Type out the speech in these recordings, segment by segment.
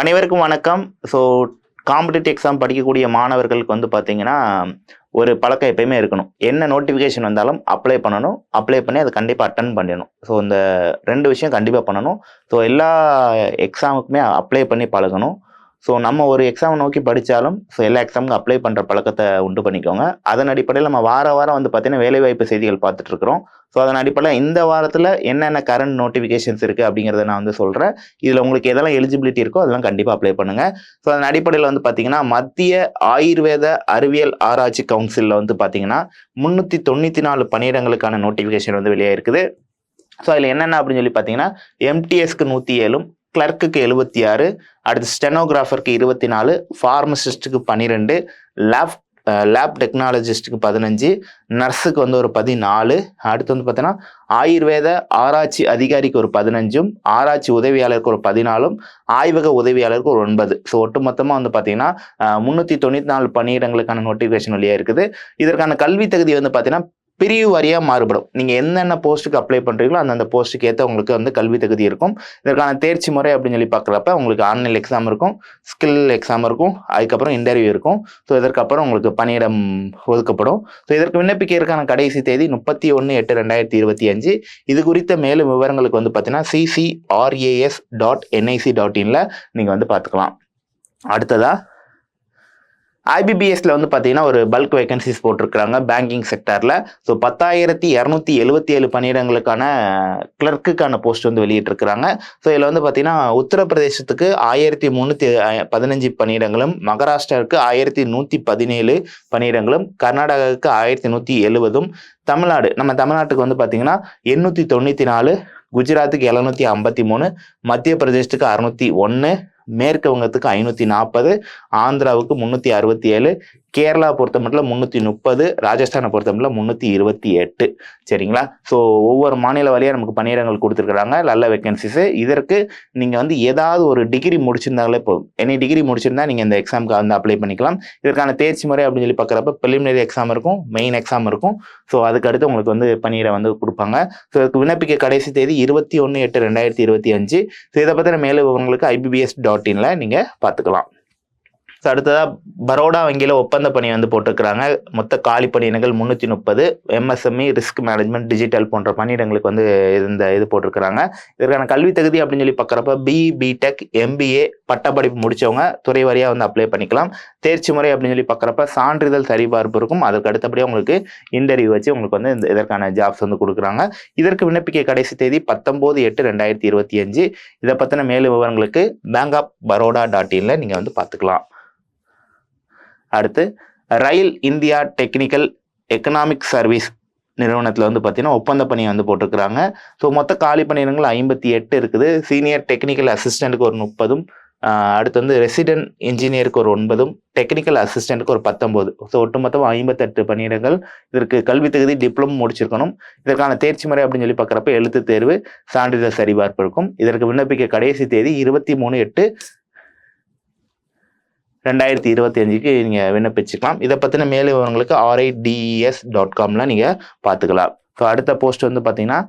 அனைவருக்கும் வணக்கம். So competitive exam படிக்கக்கூடிய மாணவர்களுக்கு வந்து பார்த்தீங்கன்னா ஒரு பழக்கம் எப்பயுமே இருக்கணும். என்ன நோட்டிஃபிகேஷன் வந்தாலும் அப்ளை பண்ணணும். அப்ளை பண்ணி அதை கண்டிப்பாக அட்டன் பண்ணணும் ஸோ இந்த ரெண்டு விஷயம் கண்டிப்பாக பண்ணணும். ஸோ எல்லா எக்ஸாமுக்குமே அப்ளை பண்ணி பழகணும். ஸோ நம்ம ஒரு எக்ஸாம் நோக்கி படித்தாலும் ஸோ எல்லா எக்ஸாமுக்கும் அப்ளை பண்ணுற பழக்கத்தை உண்டு பண்ணிக்கோங்க. அதன் அடிப்படையில் நம்ம வார வாரம் வந்து பார்த்தீங்கன்னா வேலைவாய்ப்பு செய்திகள் பார்த்துட்டு இருக்கிறோம் ஸோ அதன் அடிப்படையில் இந்த வாரத்தில் என்னென்ன கரண்ட் நோட்டிஃபிகேஷன்ஸ் இருக்குது அப்படிங்கிறத நான் வந்து சொல்கிறேன் இதில் உங்களுக்கு எதெல்லாம் எலிஜிபிலிட்டி இருக்கோ அதெல்லாம் கண்டிப்பாக அப்ளை பண்ணுங்கள் ஸோ அதன் அடிப்படையில் வந்து பார்த்தீங்கன்னா மத்திய ஆயுர்வேத அறிவியல் ஆராய்ச்சி கவுன்சிலில் வந்து பார்த்தீங்கன்னா முந்நூற்றி தொண்ணூற்றி நாலு பணியிடங்களுக்கான நோட்டிஃபிகேஷன் வந்து வெளியாயிருக்குது. ஸோ அதில் என்னென்ன அப்படின்னு சொல்லி பார்த்தீங்கன்னா எம்டிஎஸ்க்கு நூற்றி ஏழும் கிளர்க்குக்கு எழுபத்தி ஆறு அடுத்து ஸ்டெனோகிராஃபருக்கு இருபத்தி நாலு ஃபார்மசிஸ்ட்டுக்கு பன்னிரெண்டு லேப் லேப் டெக்னாலஜிஸ்ட்டுக்கு பதினஞ்சு நர்ஸுக்கு வந்து ஒரு பதினாலு அடுத்து வந்து பார்த்தீங்கன்னா ஆயுர்வேத ஆராய்ச்சி அதிகாரிக்கு ஒரு பதினஞ்சும் ஆராய்ச்சி உதவியாளருக்கு ஒரு பதினாலும் ஆய்வக உதவியாளருக்கு ஒரு ஒன்பது. ஸோ ஒட்டுமொத்தமாக வந்து பார்த்தீங்கன்னா முந்நூற்றி தொண்ணூற்றி நாலு பணியிடங்களுக்கான நோட்டிஃபிகேஷன் வழியாக இருக்குது. இதற்கான கல்வி தகுதி வந்து பார்த்தீங்கன்னா பிரிவு வாரியாக மாறுபடும். நீங்கள் என்னென்ன போஸ்ட்டுக்கு அப்ளை பண்ணுறீங்களோ அந்தந்த போஸ்ட்டுக்கு ஏற்ற உங்களுக்கு வந்து கல்வி தகுதி இருக்கும். இதற்கான தேர்ச்சி முறை அப்படின்னு சொல்லி பார்க்குறப்ப உங்களுக்கு ஆன்லைன் எக்ஸாம் இருக்கும் ஸ்கில் எக்ஸாம் இருக்கும் அதுக்கப்புறம் இன்டர்வியூ இருக்கும். ஸோ இதற்கப்புறம் உங்களுக்கு பணியிடம் ஒதுக்கப்படும். ஸோ இதற்கு விண்ணப்பிக்கிறதுக்கான கடைசி தேதி முப்பத்தி ஒன்று எட்டு ரெண்டாயிரத்தி இருபத்தி அஞ்சு. இது குறித்த மேலும் விவரங்களுக்கு வந்து பார்த்தீங்கன்னா சிசிஆர்ஏஎஸ் டாட் என்ஐசி டாட் இனில் நீங்கள் வந்து பார்த்துக்கலாம் அடுத்ததாக ஐபிபிஎஸ்ல வந்து பார்த்தீங்கன்னா ஒரு பல்க் வேகன்சிஸ் போட்டிருக்கிறாங்க பேங்கிங் செக்டரில் ஸோ பத்தாயிரத்தி இரநூத்தி எழுபத்தி ஏழு பணியிடங்களுக்கான கிளர்க்குக்கான போஸ்ட் வந்து வெளியிட்டிருக்கிறாங்க. ஸோ இதில் வந்து பார்த்தீங்கன்னா உத்தரப்பிரதேசத்துக்கு ஆயிரத்தி முந்நூற்றி பதினஞ்சு பணியிடங்களும் மகாராஷ்டிராவுக்கு ஆயிரத்தி நூற்றி பதினேழு பணியிடங்களும் கர்நாடகாவுக்கு ஆயிரத்தி நூற்றி எழுபதும் தமிழ்நாடு நம்ம தமிழ்நாட்டுக்கு வந்து பார்த்தீங்கன்னா எண்ணூற்றி தொண்ணூற்றி நாலு குஜராத்துக்கு எழுநூற்றி ஐம்பத்தி மூணு மத்திய பிரதேசத்துக்கு அறுநூத்தி ஒன்று மேற்கு வங்கத்துக்கு ஐநூற்றி நாற்பது ஆந்திராவுக்கு முந்நூற்றி அறுபத்தி ஏழு கேரளா பொறுத்த மட்டும் முந்நூற்றி முப்பது ராஜஸ்தானை பொறுத்த மட்டும் முந்நூற்றி இருபத்தி எட்டு. சரிங்களா? ஸோ ஒவ்வொரு மாநில வழியாக நமக்கு பணியிடங்கள் கொடுத்துருக்குறாங்க. நல்ல வேகன்சிஸு இதற்கு நீங்கள் வந்து ஏதாவது ஒரு டிகிரி முடிச்சிருந்தாலே போதும். எனி டிகிரி முடிச்சிருந்தா நீங்கள் இந்த எக்ஸாமுக்கு வந்து அப்ளை பண்ணிக்கலாம். இதற்கான தேர்ச்சி முறை அப்படின்னு சொல்லி பார்க்குறப்ப ப்ரிலிமினரி எக்ஸாம் இருக்கும் மெயின் எக்ஸாம் இருக்கும். ஸோ அதுக்கு அடுத்து உங்களுக்கு வந்து பணியிடம் வந்து கொடுப்பாங்க. ஸோ இதுக்கு விண்ணப்பிக்க கடைசி தேதி இருபத்தி ஒன்று எட்டு ரெண்டாயிரத்தி இருபத்தி அஞ்சு. ஸோ இதை பற்றின மேலும் விவரங்களுக்கு ஐபிபிஎஸ் டாட் இனில் நீங்கள் பார்த்துக்கலாம். அடுத்ததாக பரோடா வங்கியில் ஒப்பந்த பணி வந்து போட்டிருக்கிறாங்க. மொத்த காலி பணியினங்கள் முந்நூற்றி முப்பது. எம்எஸ்எம்இ ரிஸ்க் மேனேஜ்மெண்ட் டிஜிட்டல் போன்ற பணியிடங்களுக்கு வந்து இந்த இது போட்டிருக்கிறாங்க. இதற்கான கல்வி தகுதி அப்படின்னு சொல்லி பார்க்குறப்ப பிஇ பிடெக் எம்பிஏ பட்டப்படிப்பு முடிச்சவங்க துறை வாரியாக வந்து அப்ளை பண்ணிக்கலாம். தேர்ச்சி முறை அப்படின்னு சொல்லி பார்க்குறப்ப சான்றிதழ் சரிபார்ப்பு இருக்கும். அதுக்கு அடுத்தபடியாக உங்களுக்கு இன்டர்வியூ வச்சு உங்களுக்கு வந்து இந்த இதற்கான ஜாப்ஸ் வந்து கொடுக்குறாங்க. இதற்கு விண்ணப்பிக்க கடைசி தேதி பத்தொம்போது எட்டு ரெண்டாயிரத்தி இருபத்தி அஞ்சு. இதை பற்றின மேலும் விவரங்களுக்கு பேங்க் ஆஃப் பரோடா டாட் இனில் நீங்கள் வந்து பார்த்துக்கலாம். அடுத்து rail India technical economic service நிறுவனத்தில் வந்து பார்த்தீங்கன்னா ஒப்பந்த பணியை வந்து போட்டிருக்கிறாங்க. ஸோ மொத்த காலி பணியிடங்கள் ஐம்பத்தி எட்டு இருக்குது. சீனியர் டெக்னிக்கல் அசிஸ்டண்ட்டுக்கு ஒரு முப்பதும் அடுத்து வந்து ரெசிடென்ட் இன்ஜினியருக்கு ஒரு ஒன்பதும் டெக்னிக்கல் அசிஸ்டண்ட்டுக்கு ஒரு பத்தொம்போது. ஸோ ஒட்டுமொத்தம் ஐம்பத்தெட்டு பணியிடங்கள் இதற்கு கல்வி தகுதி டிப்ளமோ முடிச்சிருக்கணும். இதற்கான தேர்ச்சி முறை அப்படின்னு சொல்லி பார்க்குறப்ப எழுத்து தேர்வு சான்றிதழ் சரிபார்ப்பு இருக்கும். இதற்கு விண்ணப்பிக்க கடைசி தேதி இருபத்தி மூணு எட்டு ரெண்டாயிரத்தி இருபத்தி அஞ்சுக்கு நீங்கள் விண்ணப்பிச்சுக்கலாம். இதை பற்றின மேலும் விவரங்களுக்கு ஆர்ஐடிஎஸ் டாட் காமில் நீங்கள் பார்த்துக்கலாம். ஸோ அடுத்த போஸ்ட் வந்து பார்த்தீங்கன்னா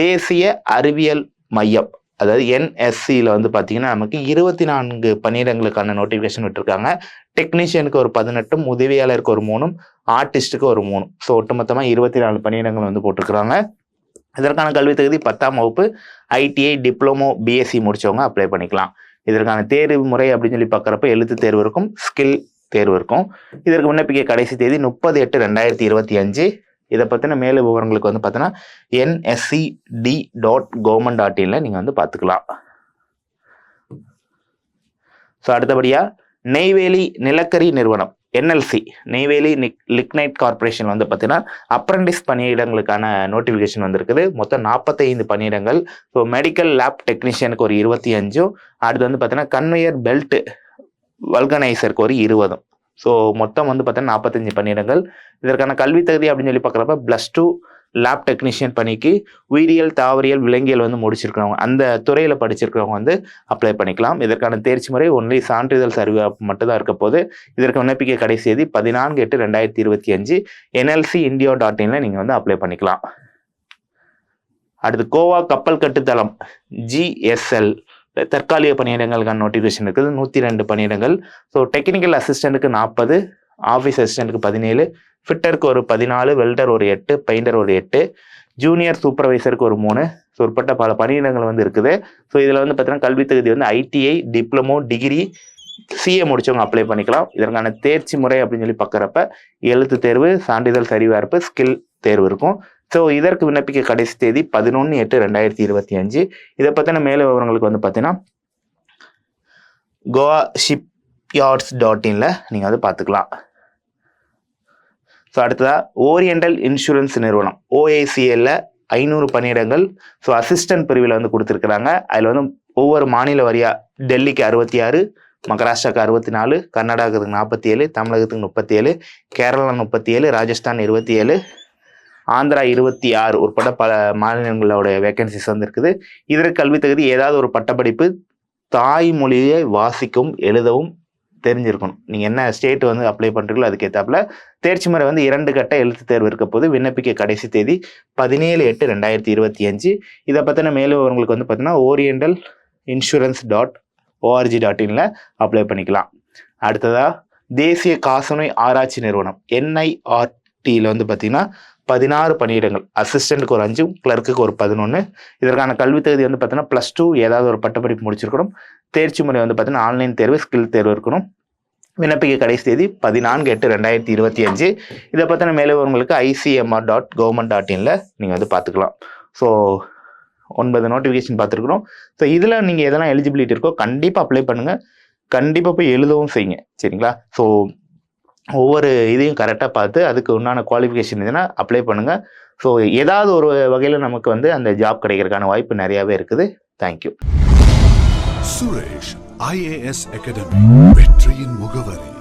தேசிய அறிவியல் மையம் அதாவது என்எஸ்சியில் வந்து பார்த்தீங்கன்னா நமக்கு இருபத்தி நான்கு பணியிடங்களுக்கான நோட்டிஃபிகேஷன் விட்டுருக்காங்க. டெக்னீஷியனுக்கு ஒரு பதினெட்டும் உதவியாளருக்கு ஒரு மூணும் ஆர்டிஸ்ட்டுக்கு ஒரு மூணும். ஸோ ஒட்டுமொத்தமாக இருபத்தி நாலு பணியிடங்கள் வந்து போட்டிருக்கிறாங்க. இதற்கான கல்வி தகுதி பத்தாம் வகுப்பு ஐடிஐ டிப்ளமோ பிஎஸ்சி முடிச்சவங்க அப்ளை பண்ணிக்கலாம். இதற்கான தேர்வு முறை அப்படின்னு சொல்லி பார்க்குறப்ப எழுத்து தேர்வு இருக்கும் ஸ்கில் தேர்வு இருக்கும். இதற்கு விண்ணப்பிக்க கடைசி தேதி முப்பது எட்டு ரெண்டாயிரத்தி இருபத்தி அஞ்சு. இதை பற்றின மேலும் விவரங்களுக்கு வந்து பார்த்தீங்கன்னா NSC D dot government dot இனில் நீங்கள் வந்து பார்த்துக்கலாம். ஸோ அடுத்தபடியாக நெய்வேலி நிலக்கரி நிறுவனம். என்எல்சி நெய்வேலி நிக் லிக்னைட் கார்பரேஷன் வந்து பார்த்தீங்கன்னா அப்ரண்டிஸ் பணியிடங்களுக்கான நோட்டிஃபிகேஷன் வந்திருக்குது. மொத்தம் நாற்பத்தைந்து பணியிடங்கள். ஸோ மெடிக்கல் லேப் டெக்னீஷியனுக்கு ஒரு இருபத்தி அஞ்சும் அடுத்து வந்து பார்த்தீங்கன்னா கன்வேயர் பெல்ட் வல்கனைசருக்கு ஒரு இருபதும் ஸோ மொத்தம் வந்து பார்த்தீங்கன்னா நாற்பத்தஞ்சு பணியிடங்கள். இதற்கான கல்வி தகுதி அப்படின்னு சொல்லி பார்க்குறப்ப ப்ளஸ் டூ லேப் டெக்னீஷியன் பணிக்கு உயிரியல் தாவரியல் விலங்கியல் வந்து முடிச்சிருக்கிறவங்க. அந்த துறையில் படிச்சிருக்கிறவங்க வந்து அப்ளை பண்ணிக்கலாம். இதற்கான தேர்ச்சி முறை ஒன்லி சான்றிதழ் சர்வே மட்டும்தான் இருக்க போது இதற்கு விண்ணப்பிக்க கடைசி தேதி பதினான்கு எட்டு ரெண்டாயிரத்தி இருபத்தி அஞ்சு என்எல்சி இந்தியா டாட் இன்ல நீங்கள் வந்து அப்ளை பண்ணிக்கலாம். அடுத்து கோவா கப்பல் கட்டுத்தளம் ஜிஎஸ்எல் தற்காலிக பணியிடங்களுக்கான நோட்டிஃபிகேஷன் இருக்குது. நூற்றி ரெண்டு பணியிடங்கள். ஸோ டெக்னிக்கல் அசிஸ்டண்ட்டுக்கு நாற்பது ஆஃபீஸ் அசிஸ்டண்ட்டுக்கு பதினேழு ஃபிட்டருக்கு ஒரு பதினாலு வெல்டர் ஒரு எட்டு பெயிண்டர் ஒரு எட்டு ஜூனியர் சூப்பர்வைசருக்கு ஒரு மூணு. ஸோ உட்பட்ட பல பணியிடங்கள் வந்து இருக்குது. ஸோ இதில் வந்து பார்த்தீங்கன்னா கல்வி தகுதி வந்து ஐடிஐ டிப்ளமோ டிகிரி சிஏ முடிச்சவங்க அப்ளை பண்ணிக்கலாம். இதற்கான தேர்ச்சி முறை அப்படின்னு சொல்லி பார்க்குறப்ப எழுத்து தேர்வு சான்றிதழ் சரிபார்ப்பு ஸ்கில் தேர்வு இருக்கும். ஸோ இதற்கு விண்ணப்பிக்க கடைசி தேதி பதினொன்று எட்டு ரெண்டாயிரத்தி இருபத்தி அஞ்சு. இதை பற்றின மேல விவரங்களுக்கு வந்து பார்த்தீங்கன்னா கோவா ஷிப் யார்ட்ஸ் டாட் இனில் நீங்கள் வந்து பார்த்துக்கலாம் ஸோ அடுத்ததாக ஓரியண்டல் இன்சூரன்ஸ் நிறுவனம். ஓஏசிஎல்ல ஐநூறு பணியிடங்கள். ஸோ அசிஸ்டன்ட் பிரிவில் வந்து கொடுத்துருக்குறாங்க. அதில் வந்து ஒவ்வொரு மாநில வரியாக டெல்லிக்கு அறுபத்தி ஆறு மகாராஷ்டிராவுக்கு அறுபத்தி நாலு கர்நாடகத்துக்கு நாற்பத்தி ஏழு தமிழகத்துக்கு முப்பத்தி ஏழு கேரளா முப்பத்தி ஏழு ராஜஸ்தான் இருபத்தி ஏழு ஆந்திரா இருபத்தி ஆறு உட்பட பல மாநிலங்களோட வேகன்சிஸ் வந்துருக்குது இதற்கு கல்வி தகுதி ஏதாவது ஒரு பட்டப்படிப்பு தாய்மொழியை வாசிக்கவும் எழுதவும் தெரிஞ்சிருக்கணும். நீங்கள் என்ன ஸ்டேட் வந்து அப்ளை பண்ணுறீங்களோ அதுக்கேற்றாப்புல தேர்ச்சி முறை வந்து இரண்டு கட்ட எழுத்து தேர்வு இருக்க போது விண்ணப்பிக்க கடைசி தேதி பதினேழு எட்டு ரெண்டாயிரத்தி இருபத்தி அஞ்சு. இதை பற்றின மேலும் உங்களுக்கு வந்து பார்த்தீங்கன்னா Oriental Insurance dot org dot இனில் apply பண்ணிக்கலாம். அடுத்ததாக தேசிய காசநோய் ஆராய்ச்சி நிறுவனம் என்ஐஆர்டியில் வந்து பார்த்தீங்கன்னா பதினாறு பணியிடங்கள். அசிஸ்டண்ட்டுக்கு ஒரு அஞ்சு கிளர்க்குக்கு ஒரு பதினொன்று இதற்கான கல்வி தகுதி வந்து பார்த்தீங்கன்னா ப்ளஸ் டூ ஏதாவது ஒரு பட்டப்படிப்பு முடிச்சிருக்கணும். தேர்ச்சி முறை வந்து பார்த்தீங்கன்னா ஆன்லைன் தேர்வு ஸ்கில் தேர்வு இருக்கணும். விண்ணப்பிக்க கடைசி தேதி பதினான்கு எட்டு ரெண்டாயிரத்தி இருபத்தி அஞ்சு. இதை பற்றின மேலே உங்களுக்கு ஐசிஎம்ஆர் டாட் கவர்மெண்ட் டாட் இனில் நீங்கள் வந்து பார்த்துக்கலாம் ஸோ ஒன்பது நோட்டிஃபிகேஷன் பார்த்துருக்குறோம் ஸோ இதில் நீங்கள் எதெல்லாம் எலிஜிபிலிட்டி இருக்கோ கண்டிப்பாக அப்ளை பண்ணுங்கள் கண்டிப்பாக போய் எழுதவும் செய்யுங்க. சரிங்களா? ஸோ ஒவ்வொரு இதையும் கரெக்டாக பார்த்து அதுக்கு உண்டான குவாலிஃபிகேஷன் இதுனா அப்ளை பண்ணுங்கள் ஸோ ஏதாவது ஒரு வகையில் நமக்கு வந்து அந்த ஜாப் கிடைக்கிறதுக்கான வாய்ப்பு நிறையாவே இருக்குது. தேங்க்யூ சுரேஷ் ஐஏஎஸ் அகாடமி வெற்றியின் முகவரி.